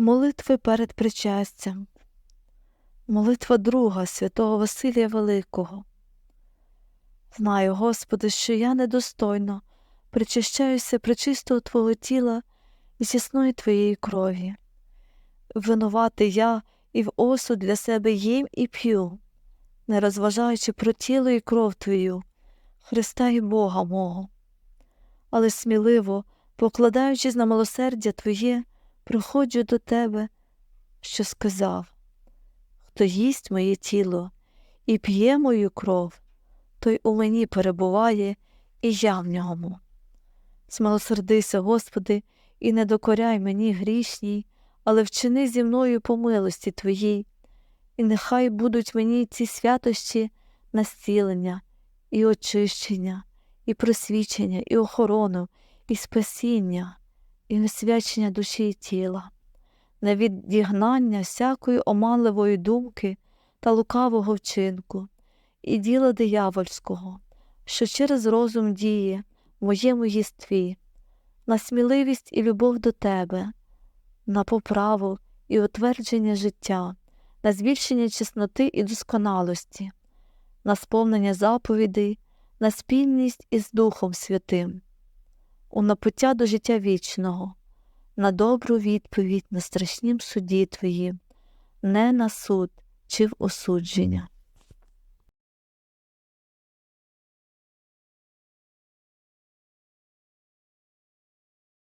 Молитви перед причастям. Молитва друга святого Василія Великого. Знаю, Господи, що я недостойно причащаюся причистого Твого тіла і сісної Твоєї крові. Винувати я і в осуд для себе їм і п'ю, не розважаючи про тіло і кров Твою, Христа і Бога мого. Але сміливо, покладаючись на милосердя Твоє, приходжу до Тебе, що сказав Хто їсть моє тіло і п'є мою кров, той у мені перебуває, і я в ньому. Смилосердися, Господи, і не докоряй мені грішній, але вчини зі мною по милості Твоїй, і нехай будуть мені ці святощі на зцілення, і очищення, і просвічення, і охорону, і спасіння, і освячення душі і тіла, на відігнання всякої оманливої думки та лукавого вчинку, і діла диявольського, що через розум діє в моєму єстві, на сміливість і любов до Тебе, на поправу і утвердження життя, на збільшення чесноти і досконалості, на сповнення заповідей, на спільність із Духом Святим, у напуття до життя вічного, на добру відповідь на страшнім суді Твоїм, не на суд чи в осудження.